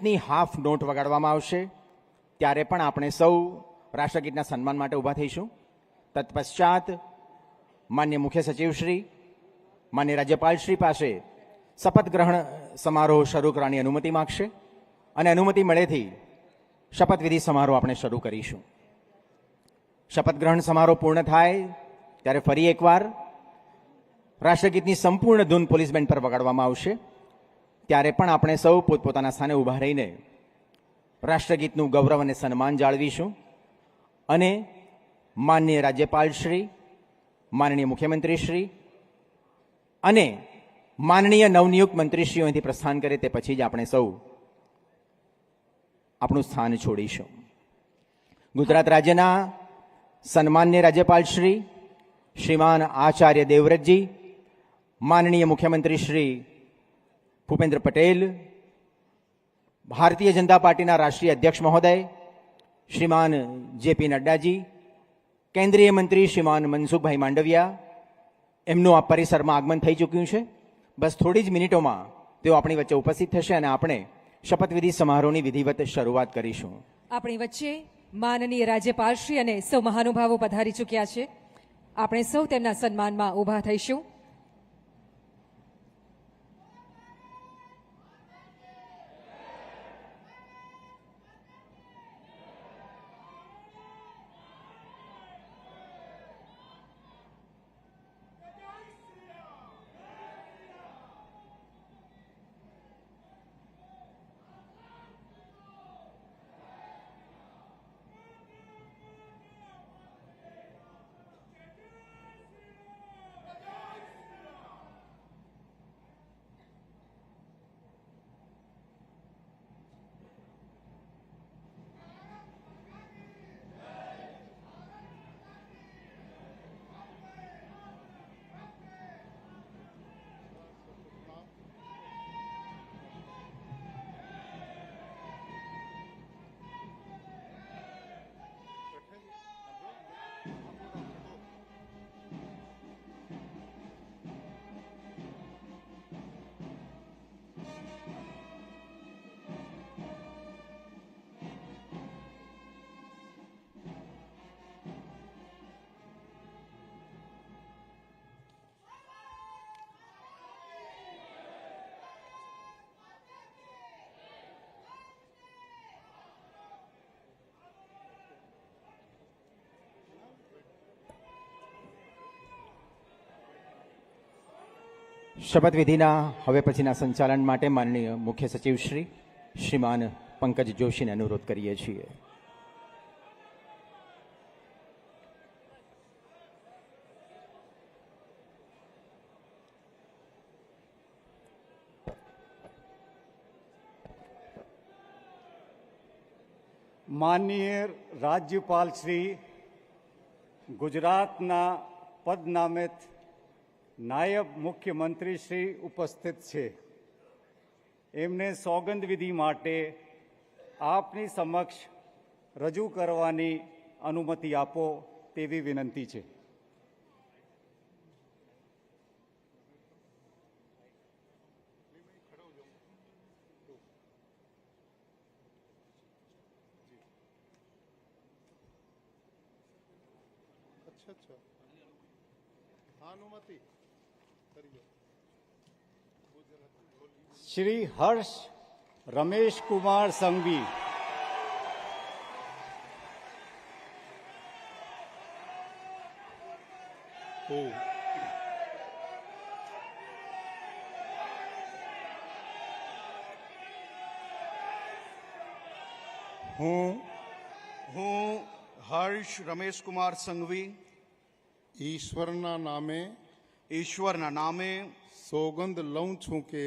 રાષ્ટ્રગીતની half not વગાડવામાં આવશે. ત્યારે પણ આપણે સૌ રાષ્ટ્રગીતના સન્માન માટે ઊભા થઈશું. તત્પશ્ચાત માન્ય મુખ્ય સચિવશ્રી માન્ય રાજ્યપાલશ્રી પાસે શપથ ગ્રહણ સમારોહ શરૂ કરવાની અનુમતિ માગશે અને અનુમતિ મળેથી શપથવિધિ સમારોહ આપણે શરૂ કરીશું. શપથ ગ્રહણ સમારોહ પૂર્ણ થાય ત્યારે ફરી એકવાર રાષ્ટ્રગીતની સંપૂર્ણ ધૂન પોલીસ બેન્ડ પર વગાડવામાં આવશે. ત્યારે પણ આપણે સૌ પોતપોતાના સ્થાને ઊભા રહીને રાષ્ટ્રગીતનું ગૌરવ અને સન્માન જાળવીશું અને માનનીય રાજ્યપાલશ્રી, માનનીય મુખ્યમંત્રીશ્રી અને માનનીય નવનિયુક્ત મંત્રીશ્રીઓ અહીંથી પ્રસ્થાન કરે તે પછી જ આપણે સૌ આપણું સ્થાન છોડીશું. ગુજરાત રાજ્યના સન્માન્ય રાજ્યપાલ શ્રી શ્રીમાન આચાર્ય દેવવ્રતજી, માનનીય મુખ્યમંત્રી શ્રી ભૂપેન્દ્ર પટેલ, ભારતીય જનતા પાર્ટીના રાષ્ટ્રીય અધ્યક્ષ મહોદય, શ્રીમાન જેપી નડ્ડાજી, કેન્દ્રીય મંત્રી શ્રીમાન મનસુખભાઈ માંડવિયા, એમનું આ પરિસરમાં આગમન થઈ ચૂક્યું છે. બસ થોડી જ મિનિટોમાં તેઓ આપણી વચ્ચે ઉપસ્થિત થશે અને આપણે શપથવિધિ સમારોહની વિધિવત શરૂઆત કરીશું. આપણી વચ્ચે માનનીય રાજ્યપાલશ્રી અને સૌ મહાનુભાવો પધારી ચૂક્યા છે. આપણે સૌ તેમના સન્માનમાં ઊભા થઈશું. શપથવિધિના હવે પછીના સંચાલન માટે માનનીય મુખ્ય સચિવ શ્રી શ્રીમાન પંકજ જોશીને અનુરોધ કરીએ છીએ. માનનીય રાજ્યપાલ શ્રી ગુજરાતના પદનામિત નાયબ મુખ્યમંત્રી શ્રી ઉપસ્થિત છે. એમને સોગંદ વિધિ માટે આપની સમક્ષ રજૂ કરવાની અનુમતિ આપો તેવી વિનંતી છે. અનુમતિ. શ્રી હર્ષ રમેશ કુમાર સંઘવી ओ। હું હું હર્ષ રમેશકુમાર સંઘવી ઈશ્વરના નામે ઈશ્વરના નામે સોગંદ લઉં છું કે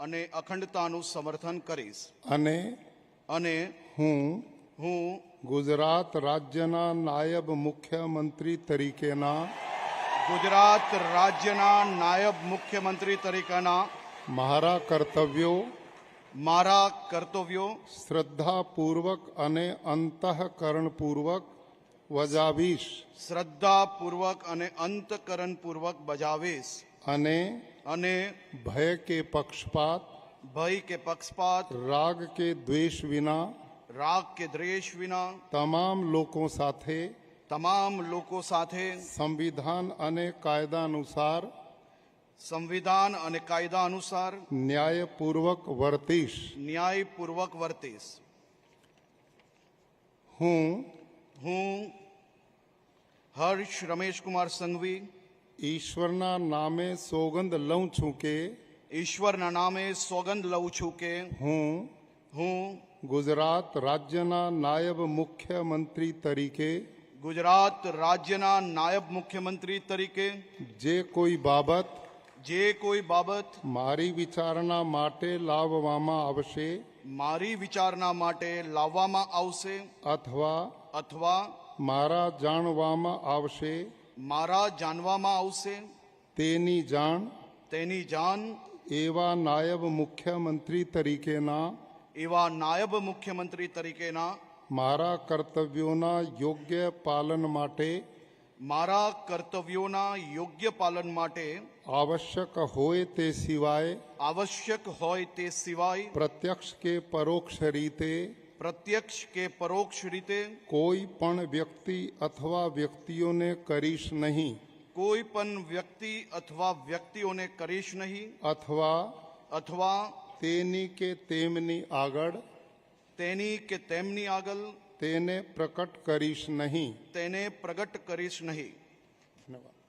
અને અખંડતાનું સમર્થન કરીશ. અને અને હું હું ગુજરાત રાજ્યના નાયબ મુખ્યમંત્રી તરીકેના ગુજરાત રાજ્યના નાયબ મુખ્યમંત્રી તરીકેના મારા કર્તવ્યો મારા કર્તવ્યો શ્રદ્ધાપૂર્વક અને અંતઃકરણપૂર્વક વજાવીશ શ્રદ્ધાપૂર્વક અને અંતકરણપૂર્વક બજાવીશ અને અને ભય કે પક્ષપાત ભય કે પક્ષપાત રાગ કે દ્વેષ વિના રાગ કે દ્વેષ વિના તમામ લોકો સાથે તમામ લોકો સાથે સંવિધાન અને કાયદા અનુસાર સંવિધાન અને કાયદા અનુસાર ન્યાયપૂર્વક વર્તીશ ન્યાયપૂર્વક વર્તીશ હું હું હર્ષ રમેશકુમાર સંઘવી. ઈશ્વરના નામે સોગંદ લઉં છું કે? ઈશ્વરના નામે સોગંદ લઉં છું કે? હું? હું. ગુજરાત રાજ્યના નાયબ મુખ્યમંત્રી તરીકે? ગુજરાત રાજ્યના નાયબ મુખ્યમંત્રી તરીકે? જે કોઈ બાબત જે કોઈ બાબત મારી વિચારણા માટે લાવવામાં આવશે? મારી વિચારણા માટે લાવવામાં આવશે? અથવા અથવા મારા જાણવામાં આવશે મારા જાણવામાં આવશે તેની જાણ તેની જાણ એવા નાયબ મુખ્યમંત્રી તરીકેના એવા નાયબ મુખ્યમંત્રી તરીકેના મારા કર્તવ્યોના યોગ્ય પાલન માટે મારા કર્તવ્યોના યોગ્ય પાલન માટે આવશ્યક હોય તે સિવાય આવશ્યક હોય તે સિવાય પ્રત્યક્ષ કે પરોક્ષ રીતે પ્રત્યક્ષ કે પરોક્ષ રીતે? કોઈ પણ વ્યક્તિ અથવા વ્યક્તિઓને કરીશ નહીં. કોઈ પણ વ્યક્તિ અથવા વ્યક્તિઓને કરીશ નહીં? અથવા અથવા તેની કે તેમની આગળ? તેની કે તેમની આગળ? તેને પ્રકટ કરીશ નહીં. તેને પ્રગટ કરીશ નહીં. ધન્યવાદ.